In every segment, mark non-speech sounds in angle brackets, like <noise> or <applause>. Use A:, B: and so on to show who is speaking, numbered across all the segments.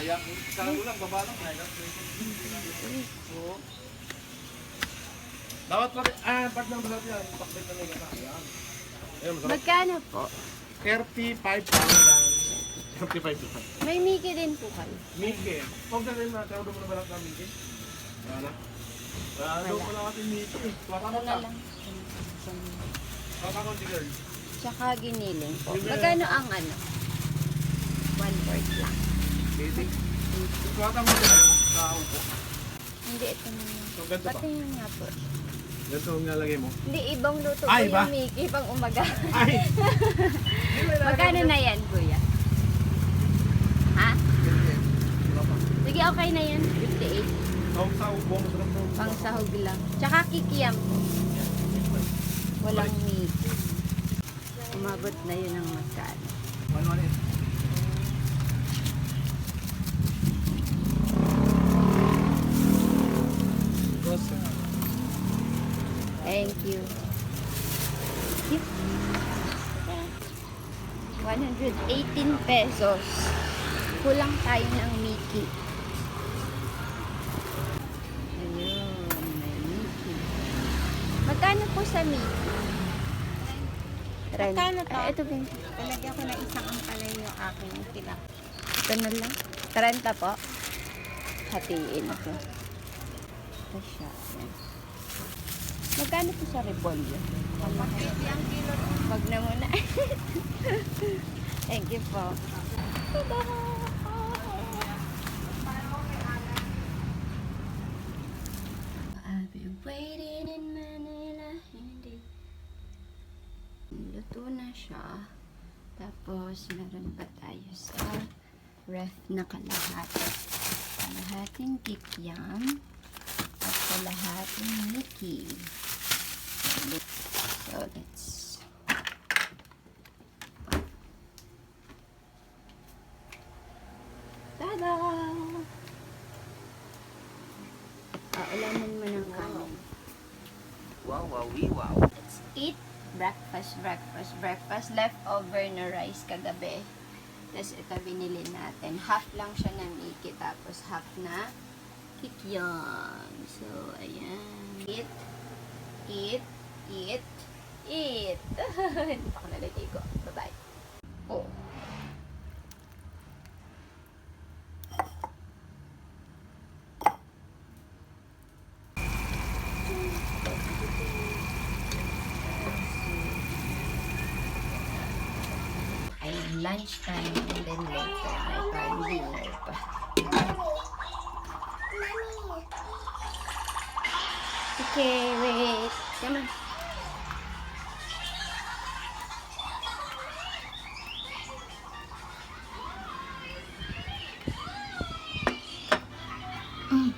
A: Sayang. Sa ulang, baba lang. Oo. Dapat pa ah, pag nang balat yan, pakbit na lang yan. Ayun, masarap.
B: Magkano po?
A: 35,000. 35 lang.
B: May Mickey din po kayo.
A: Miki. Huwag na rin na, kaya mo na balat na Miki. Wala na. Wala na daw pala natin Miki. Wala ka
B: na lang.
A: Wala ka konti girl.
B: Tsaka giniling po. Magkano ang ano? One fourth lang.
A: Wala ka mo dyan. Sa upo.
B: Hindi, ito na.
A: So, ganito pa.
B: Pati nga po.
A: Ganito ang nalagay mo.
B: Hindi, ibang luto
A: Ay,
B: po
A: ba?
B: yung Mickey pang umaga.
A: Ay! <laughs>
B: Magkano na yan, kuya? Ha? Sige, okay na yan. 58.
A: Tawag sa upo, masarap upo.
B: Pang sahog lang. Tsaka kikiyam po. Walang Mickey. Umabot na yun ang magkano.
A: Ano ano yun?
B: Thank you. Yep. 118 pesos. Kulang tayo ng Mickey. Ayun, may Mickey. Magkano po sa Mickey?
C: Magkano to?
B: Ay, ito yun?
C: Talagyan ko na isang ampalay yung aking tila.
B: Ito na lang. 30 po. Hatiin ko. Ito siya. Yan. Magkano po sa repolyo? Wag na muna. <laughs> Thank you po. I've been waiting in Manila, hindi. Luto na siya. Tapos, meron pa tayo sa ref na kalahati. Kalahating kikyam at kalahating Mickey. So, let's Tada! Paulanan mo ng kanin.
D: Wow, wow, wee, wow.
B: Let's eat breakfast, breakfast, breakfast. Leftover na rice kagabi. Tapos ito binili natin. Half lang siya na Mickey. Tapos half na kikyam. So, ayan. Eat, eat, eat, eat. <laughs> Hindi pa ako naliligo. Bye-bye. Oh. ay lunchtime and then later may parang dinner pa. Okay, wait. Come on. Mm.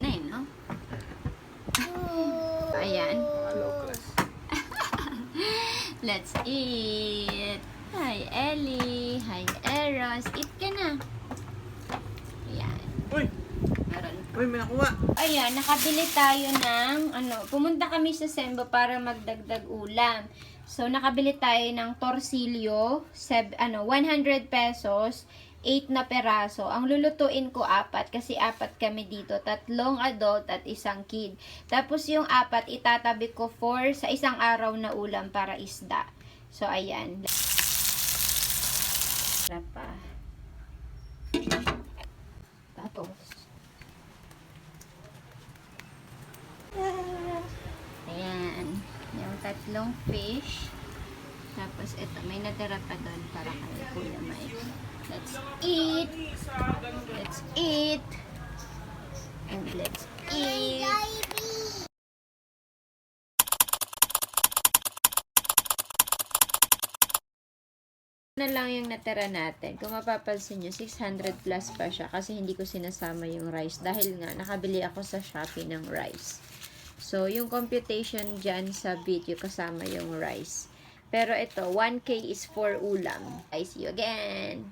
B: Yun, no? <laughs> Ayan. <laughs> Let's eat. Hi, Ellie. Hi, Eros. Eat ka na. Ayan.
A: Uy!
B: Meron.
D: Uy, may nakuha.
B: Ayan, nakabili tayo ng, ano, pumunta kami sa Sembo para magdagdag ulam. So, nakabili tayo ng torsilyo, seb, ano, 100 pesos, 8 na peraso. Ang lulutuin ko apat kasi apat kami dito, tatlong adult at isang kid. Tapos yung apat itatabi ko for sa isang araw na ulam para isda. So, ayan. Sarap pa. Tapos, Ayan. Yung tatlong fish. Tapos ito, may natira pa doon para kay Kuya Mike. Let's eat! Let's eat! And let's eat! na lang yung natira natin. Kung mapapansin nyo, 600 plus pa siya kasi hindi ko sinasama yung rice dahil nga nakabili ako sa Shopee ng rice. So, yung computation dyan sa video kasama yung rice. Pero ito, 1K is for ulam. I see you again.